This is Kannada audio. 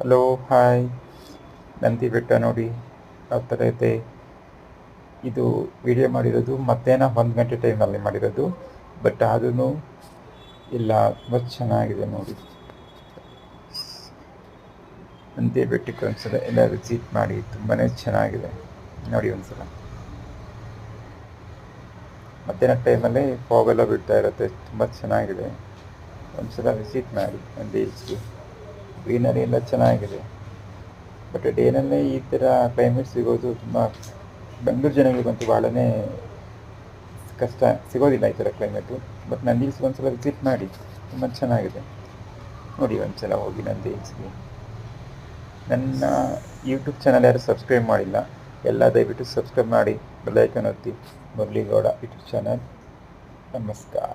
Hello, hi. ನಂದಿ ಬೆಟ್ಟ ನೋಡಿ. ಯಾವ ಥರ ಇದೆ ಇದು ವಿಡಿಯೋ ಮಾಡಿರೋದು ಮಧ್ಯಾಹ್ನ ಒಂದು ಗಂಟೆ ಟೈಮಲ್ಲಿ ಮಾಡಿರೋದು. ಬಟ್ ಆದ್ರೂ ಇಲ್ಲ ತುಂಬ ಚೆನ್ನಾಗಿದೆ ನೋಡಿ. ನಂದಿ ಬೆಟ್ಟಕ್ಕೆ ಒಂದ್ಸಲ ಎಲ್ಲ ವಿಸಿಟ್ ಮಾಡಿ ತುಂಬಾ ಚೆನ್ನಾಗಿದೆ. ನೋಡಿ ಒಂದ್ಸಲ. ಮಧ್ಯಾಹ್ನ ಟೈಮಲ್ಲಿ ಫಾಗೆಲ್ಲ ಬಿಡ್ತಾ ಇರುತ್ತೆ, ತುಂಬ ಚೆನ್ನಾಗಿದೆ. ಒಂದ್ಸಲ ವಿಸಿಟ್ ಮಾಡಿ, ನಂದಿ ಹಿಲ್ಸ್ಗೆ ಗ್ರೀನರಿ ಎಲ್ಲ ಚೆನ್ನಾಗಿದೆ ಬಟ್ ಡೇನಲ್ಲೇ ಈ ಥರ ಕ್ಲೈಮೇಟ್ ಸಿಗೋದು ತುಂಬ ಬೆಂಗಳೂರು ಜನಗಳಿಗಂತೂ ಭಾಳನೇ ಕಷ್ಟ. ಸಿಗೋದಿಲ್ಲ ಈ ಥರ ಕ್ಲೈಮೇಟು ಬಟ್ ನಂದಿ ಒಂದು ಸಲ ವಿಸಿಟ್ ಮಾಡಿ. ತುಂಬ ಚೆನ್ನಾಗಿದೆ. ನೋಡಿ ಒಂದ್ಸಲ ಹೋಗಿ ನಂದಿ ಹಿಲ್ಸ್ಗೆ ನನ್ನ ಯೂಟ್ಯೂಬ್ ಚಾನಲ್ ಯಾರು ಸಬ್ಸ್ಕ್ರೈಬ್ ಮಾಡಿಲ್ಲ. ಎಲ್ಲ ದಯವಿಟ್ಟು ಸಬ್ಸ್ಕ್ರೈಬ್ ಮಾಡಿ. ಬೆಲ್ಲೈಕನ್ ಒತ್ತಿ. ಮುರಳಿಗೌಡ ಯೂಟ್ಯೂಬ್ ಚಾನಲ್ ನಮಸ್ಕಾರ.